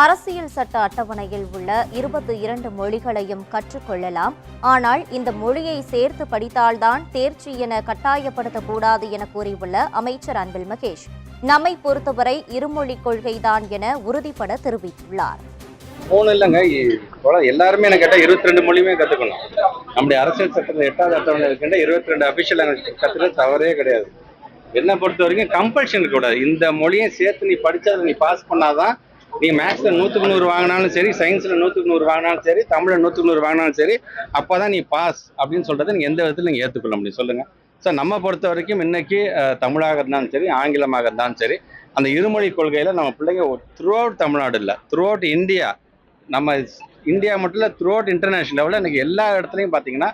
அரசியல் சட்ட அட்டவணையில் உள்ள இருபத்தி இரண்டு மொழிகளையும் கற்றுக்கொள்ளலாம். ஆனால் இந்த மொழியை சேர்த்து படித்தால்தான் தேர்ச்சி என கட்டாயப்படுத்தக்கூடாது என கூறியுள்ள அமைச்சர் அன்பில் மகேஷ். நம்மை பொறுத்தவரை இருமொழிக் கொள்கைதான் என உறுதிபட தெரிவித்துள்ளார். மூணு இல்லைங்க எல்லாருமே எனக்கு கேட்டால் இருபத்தி ரெண்டு மொழியுமே கற்றுக்கணும் நம்முடைய அரசியல் சட்டத்தில் எட்டாவது அட்டவணை இருக்கின்ற இருபத்தி ரெண்டு அபிஷியல் லாங்குவேஜ் கற்றுக்கிறது தவறே கிடையாது. என்னை பொறுத்த வரைக்கும் கம்பல்ஷன் கூட. இந்த மொழியை சேர்த்து நீ படித்தா நீ பாஸ் பண்ணாதான் நீ மேக்ஸில் நூற்றுக்கு நூறு வாங்கினாலும் சரி சயின்ஸில் நூற்றுக்கு நூறு வாங்கினாலும் சரி தமிழில் நூற்றுக்கு நூறு வாங்கினாலும் சரி அப்போ தான் நீ பாஸ் அப்படின்னு சொல்கிறத நீங்கள் எந்த விதத்தில் நீங்கள் ஏற்றுக்கொள்ள முடியும். சொல்லுங்கள் ஸோ நம்ம பொறுத்த வரைக்கும் இன்றைக்கி தமிழாக இருந்தாலும் சரி ஆங்கிலமாக இருந்தாலும் சரி அந்த இருமொழி கொள்கையில் நம்ம பிள்ளைங்க த்ரூ அவுட் தமிழ்நாடு இல்லை த்ரூ அவுட் இந்தியா நம்ம இந்தியா மட்டும் இல்லை த்ரூ அவுட் இன்டர்நேஷ்னல் லெவலில் இன்றைக்கி எல்லா இடத்துலையும் பார்த்தீங்கன்னா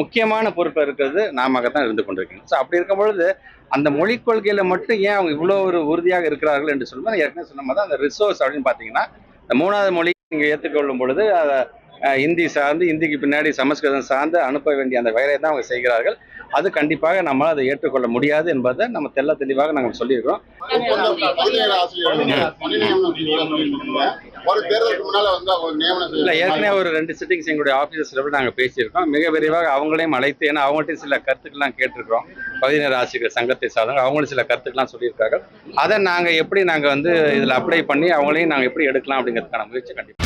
முக்கியமான பொறுப்பு இருக்கிறது நாம தான் இருந்து கொண்டிருக்கோம் ஸோ அப்படி இருக்கும் பொழுது அந்த மொழிக் கொள்கையில் மட்டும் ஏன் அவங்க இவ்வளோ ஒரு உறுதியாக இருக்கிறார்கள் என்று சொல்லும்போது ஏற்கனவே சொன்ன மாதிரி அந்த ரிசோர்ஸ் அப்படின்னு பார்த்தீங்கன்னா இந்த மூணாவது மொழி நீங்கள் ஏற்றுக்கொள்ளும் பொழுது அதை ஹிந்தி சார்ந்து ஹிந்திக்கு பின்னாடி சமஸ்கிருதம் சார்ந்து அனுப்ப வேண்டிய அந்த வேலையை தான் அவங்க செய்கிறார்கள். அது கண்டிப்பாக நம்மளால் அதை ஏற்றுக்கொள்ள முடியாது என்பதை நம்ம தெள்ள தெளிவாக நாங்கள் சொல்லியிருக்கிறோம். ஒரு தேர்தலுக்கு முன்னால வந்து அவங்க நியமனம் இல்லை ஏற்கனவே ஒரு ரெண்டு சிட்டிங்ஸ் எங்களுடைய ஆஃபீஸர்ஸ் லெவலில் நாங்கள் பேசியிருக்கோம். மிக விரைவாக அவங்களையும் அழைத்து ஏன்னா அவங்கள்ட்டையும் சில கருத்துக்கள்லாம் கேட்டிருக்கிறோம். பதினேழு ஆசிரியர் சங்கத்தை சார்ந்தவங்க அவங்களும் சில கருத்துக்கள்லாம் சொல்லியிருக்காங்க. அதை நாங்கள் எப்படி நாங்கள் வந்து இதில் அப்ளை பண்ணி அவங்களையும் நாங்கள் எப்படி எடுக்கலாம் அப்படிங்கிறதுக்கான முயற்சி கண்டிப்பாக